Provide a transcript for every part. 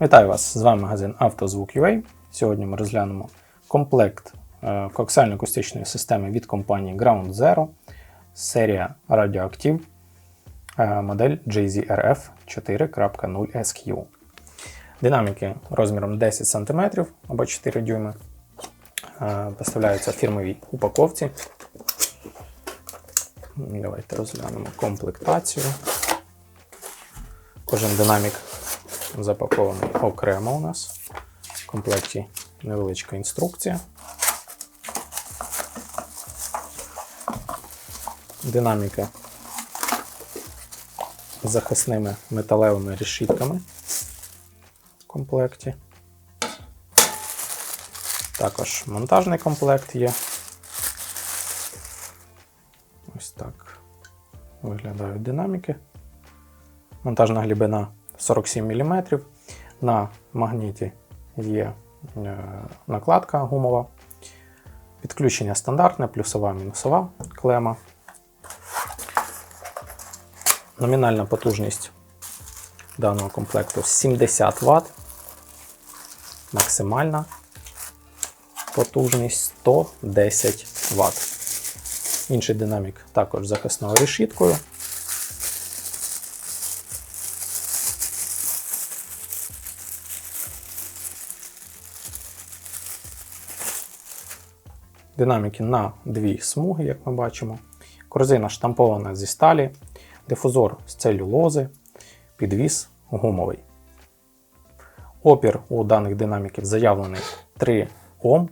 Вітаю вас! З вами магазин «Автозвук.UA». Сьогодні ми розглянемо комплект е, коаксіально-акустичної системи від компанії Ground Zero, серія Radioactive, е, модель JZRF 4.0 SQ. Динаміки розміром 10 см або 4 дюйми. е, Поставляються в фірмовій упаковці. Давайте розглянемо комплектацію. Кожен динамік запакований окремо у нас. В комплекті невеличка інструкція. Динаміка з захисними металевими решітками в комплекті. Також монтажний комплект є. Ось так виглядають динаміки. Монтажна глибина 47 мм. На магніті є е, накладка гумова. Підключення стандартне, плюсова мінусова клема. Номінальна потужність даного комплекту 70 Вт. Максимальна потужність 110 Вт. Інший динамік також захисною решіткою. Динаміки на дві смуги, як ми бачимо. Корзина штампована зі сталі, дифузор з целюлози, підвіс гумовий. Опір у даних динаміків заявлений 3 Ом,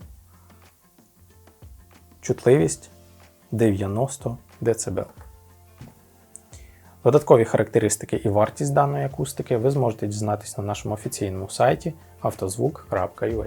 чутливість 90 дБ. Додаткові характеристики і вартість даної акустики ви зможете дізнатися на нашому офіційному сайті автозвук.ua.